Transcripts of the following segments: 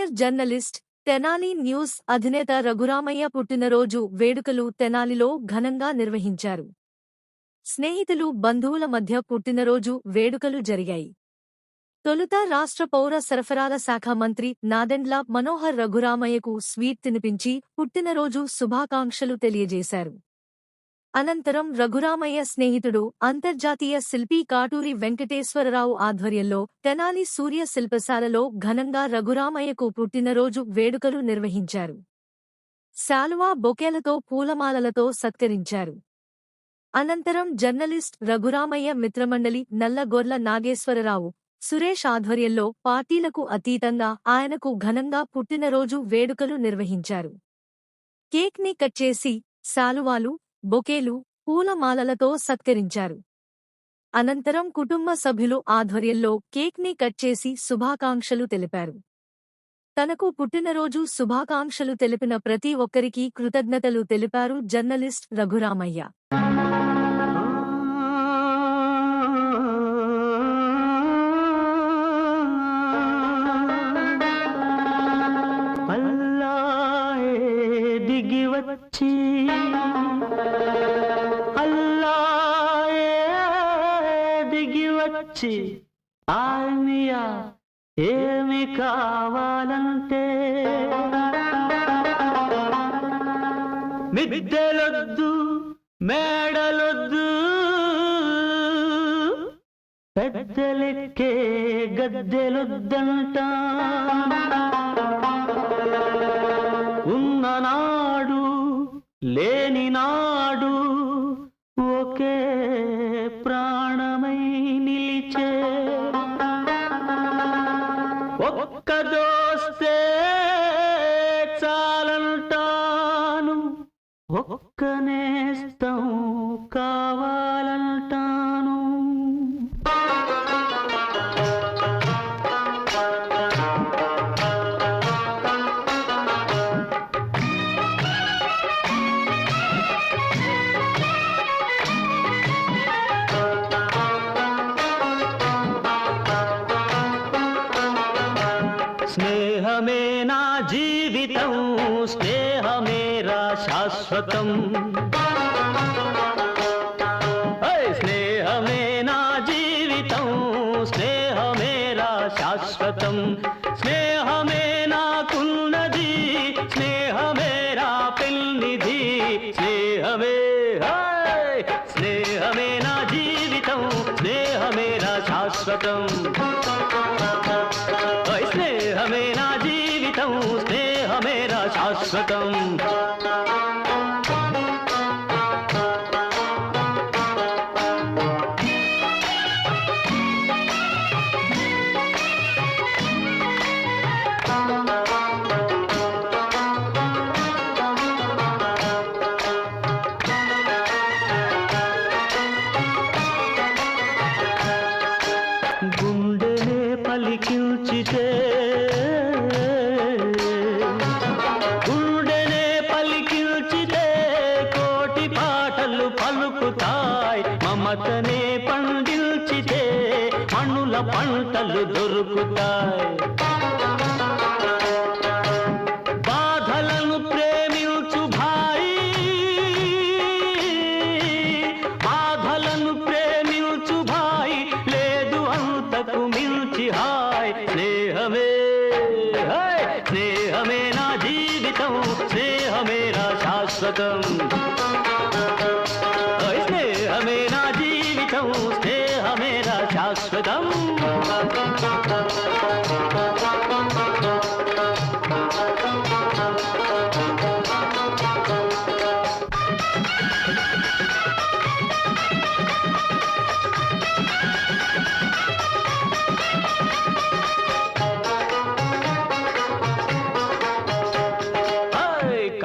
Senior journalist Tenali news అధినేత రఘురామయ్య పుట్టినరోజు వేడుకలు తెనాలిలో ఘనంగా నిర్వహించారు. స్నేహితులు బంధువుల మధ్య పుట్టినరోజు వేడుకలు జరిగాయి. తొలుత రాష్ట్ర పౌర సరఫరాల శాఖ మంత్రి నాదెండ్ల మనోహర్ రఘురామయ్యకు స్వీట్ తినిపించి పుట్టినరోజు శుభాకాంక్షలు తెలియజేశారు. అనంతరం రఘురామయ్య స్నేహితుడు అంతర్జాతీయ శిల్పి కాటూరి వెంకటేశ్వరరావు ఆధ్వర్యంలో తెనాలి సూర్య శిల్పశాలలో ఘనంగా రఘురామయ్యకు పుట్టినరోజు వేడుకలు నిర్వహించారు. శాలువా బొకేలతో పూలమాలలతో సత్కరించారు. అనంతరం జర్నలిస్ట్ రఘురామయ్య మిత్రమండలి నల్లగొర్ల నాగేశ్వరరావు సురేష్ ఆధ్వర్యంలో పార్టీలకు అతీతంగా ఆయనకు ఘనంగా పుట్టినరోజు వేడుకలు నిర్వహించారు. కేక్ని కట్ చేసి శాలువాలు బొకేలు పూలమాలలతో సత్కరించారు. అనంతరం కుటుంబ సభ్యులు ఆధ్వర్యంలో కేక్ని కట్ చేసి శుభాకాంక్షలు తెలిపారు. తనకు పుట్టినరోజు శుభాకాంక్షలు తెలిపిన ప్రతి ఒక్కరికీ కృతజ్ఞతలు తెలిపారు జర్నలిస్ట్ రఘురామయ్య. వచ్చి ఆర్మియా ఏమి కావాలంటే మిద్దెలొద్దు మేడలొద్దు పెద్దలెక్కే గద్దెలొద్దంటా. ఒక్క तं स्नेहमेरा शाश्वतम् स्नेहमेना जीवितं स्नेहमेरा शाश्वतं स्नेहमेना कुल्नदी स्नेहमेरा पिल्निधि स्नेहमे దొరుకుతాయి బాధలను ప్రేమించు భాయి బాధలను ప్రేమించు భాయి లేదు అంతకు మించి హాయ్ స్నేహమే హాయ్ స్నేహమే నా జీవితం స్నేహమే నా శాశ్వతం హాయ్ స్నేహమే నా జీవితం స్నేహమే నా శాశ్వతం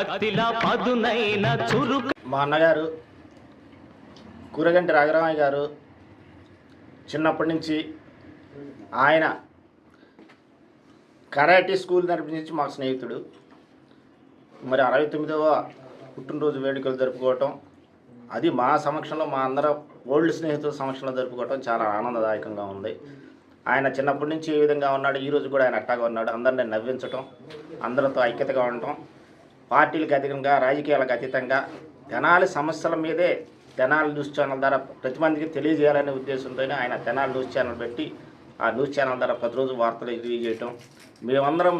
కత్తిలా పదునైన చురుక మా అన్నగారు కూరగంటి రాఘరామయ్య గారు చిన్నప్పటి నుంచి ఆయన కరాటే స్కూల్ నడిపించి మా స్నేహితుడు. మరి అరవై తొమ్మిదవ పుట్టినరోజు వేడుకలు జరుపుకోవటం అది మా సమక్షంలో మా అందరం ఓల్డ్ స్నేహితుల సమక్షంలో జరుపుకోవటం చాలా ఆనందదాయకంగా ఉంది. ఆయన చిన్నప్పటి నుంచి ఏ విధంగా ఉన్నాడు ఈరోజు కూడా ఆయన అట్టాగా ఉన్నాడు. అందరిని నవ్వించటం అందరితో ఐక్యతగా ఉండటం పార్టీలకు అధికంగా రాజకీయాలకు అతీతంగా తెనాలి సమస్యల మీదే తెనాలి న్యూస్ ఛానల్ ద్వారా ప్రతి మందికి తెలియజేయాలనే ఉద్దేశంతోనే ఆయన తెనాలి న్యూస్ ఛానల్ పెట్టి ఆ న్యూస్ ఛానల్ ద్వారా ప్రతిరోజు వార్తలు తెలియజేయటం. మేమందరం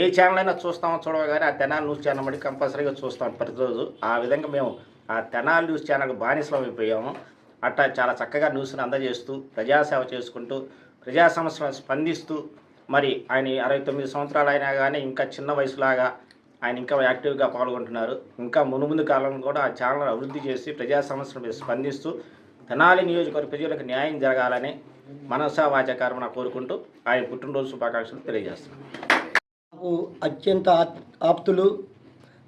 ఏ ఛానల్ అయినా చూస్తామో చూడగానే ఆ తెనాలి న్యూస్ ఛానల్ బట్టి కంపల్సరీగా చూస్తాం ప్రతిరోజు. ఆ విధంగా మేము ఆ తెనాలి న్యూస్ ఛానల్ బానిసలం అయిపోయాము. అట్టా చాలా చక్కగా న్యూస్ని అందజేస్తూ ప్రజాసేవ చేసుకుంటూ ప్రజా సమస్యలను స్పందిస్తూ మరి ఆయన అరవై తొమ్మిది సంవత్సరాలు అయినా కానీ ఇంకా చిన్న వయసులాగా ఆయన ఇంకా యాక్టివ్గా పాల్గొంటున్నారు. ఇంకా మునుముందు కాలంలో కూడా ఆ ఛానల్ అభివృద్ధి చేసి ప్రజా సమస్యలపై స్పందిస్తూ తెనాలి నియోజకవర్గ ప్రజలకు న్యాయం జరగాలని మనసా వాచకారమణ కోరుకుంటూ ఆయన పుట్టినరోజు శుభాకాంక్షలు తెలియజేస్తున్నాను నాకు అత్యంత ఆప్తులు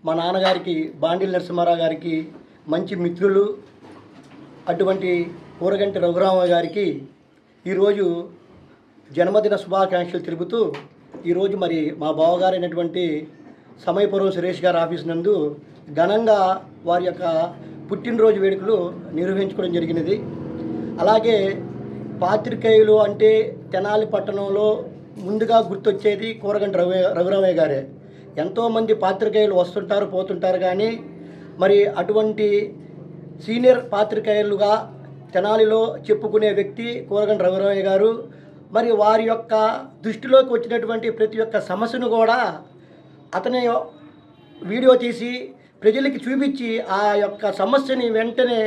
మా నాన్నగారికి బాండిల్ నరసింహారావు గారికి మంచి మిత్రులు అటువంటి ఊరగంటి రఘురామ గారికి ఈరోజు జన్మదిన శుభాకాంక్షలు తెలుపుతూ ఈరోజు మరి మా బావగారైనటువంటి సమయపురం సురేష్ గారి ఆఫీస్ నందు ఘనంగా వారి యొక్క పుట్టినరోజు వేడుకలు నిర్వహించుకోవడం జరిగినది. అలాగే పాత్రికేయులు అంటే తెనాలి పట్టణంలో ముందుగా గుర్తొచ్చేది కూరగంట రవి రఘురామయ్య గారే. ఎంతోమంది పాత్రికేయులు వస్తుంటారు పోతుంటారు కానీ మరి అటువంటి సీనియర్ పాత్రికేయులుగా తెనాలిలో చెప్పుకునే వ్యక్తి కూరగంట రఘురామయ్య గారు. మరి వారి యొక్క దృష్టిలోకి వచ్చినటువంటి ప్రతి ఒక్క సమస్యను కూడా అతని వీడియో తీసి ప్రజలకి చూపించి ఆ యొక్క సమస్యని వెంటనే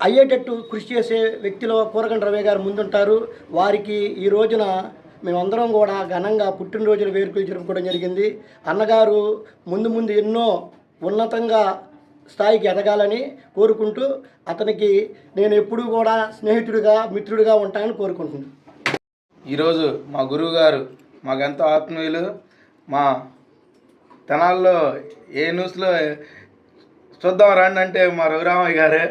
అయ్యేటట్టు కృషి చేసే వ్యక్తిలో కూరగండ రవి గారు ముందుంటారు. వారికి ఈ రోజున మేమందరం కూడా ఘనంగా పుట్టినరోజులు వేడుకలు జరుపుకోవడం జరిగింది. అన్నగారు ముందు ముందు ఎన్నో ఉన్నతంగా స్థాయికి ఎదగాలని కోరుకుంటూ అతనికి నేను ఎప్పుడూ కూడా స్నేహితుడిగా మిత్రుడిగా ఉంటానని కోరుకుంటున్నాను. ఈరోజు మా గురువు గారు మాకెంతో ఆత్మీయులు మా తెనాల్లో ఏ న్యూస్లో చూద్దాం రండి అంటే మా రఘురామయ్య గారే.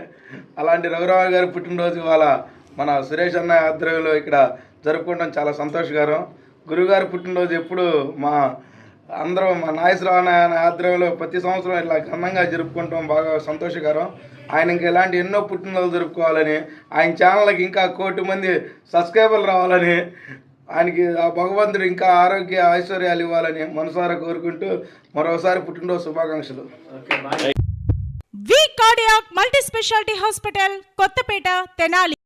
అలాంటి రఘురామయ్య గారు పుట్టినరోజు ఇవాళ మన సురేష్ అన్న ఆధ్వర్యంలో ఇక్కడ జరుపుకోవడం చాలా సంతోషకరం. గురువుగారు పుట్టినరోజు ఎప్పుడు మా అందరం మా నాగేశ్వరరావు అన్న ఆధ్వర్యంలో ప్రతి సంవత్సరం ఇట్లా ఘనంగా జరుపుకుంటాం బాగా సంతోషకరం. ఆయన ఇంకా ఇలాంటి ఎన్నో పుట్టినరోజులు జరుపుకోవాలని ఆయన ఛానల్కి ఇంకా కోటి మంది సబ్స్క్రైబర్లు రావాలని ఆయనకి ఆ భగవంతుడు ఇంకా ఆరోగ్య ఐశ్వర్యాలు ఇవ్వాలని మనసారా కోరుకుంటూ మరోసారి పుట్టినరోజు శుభాకాంక్షలు. V cardiac multi speciality hospital Kothapeta Tenali.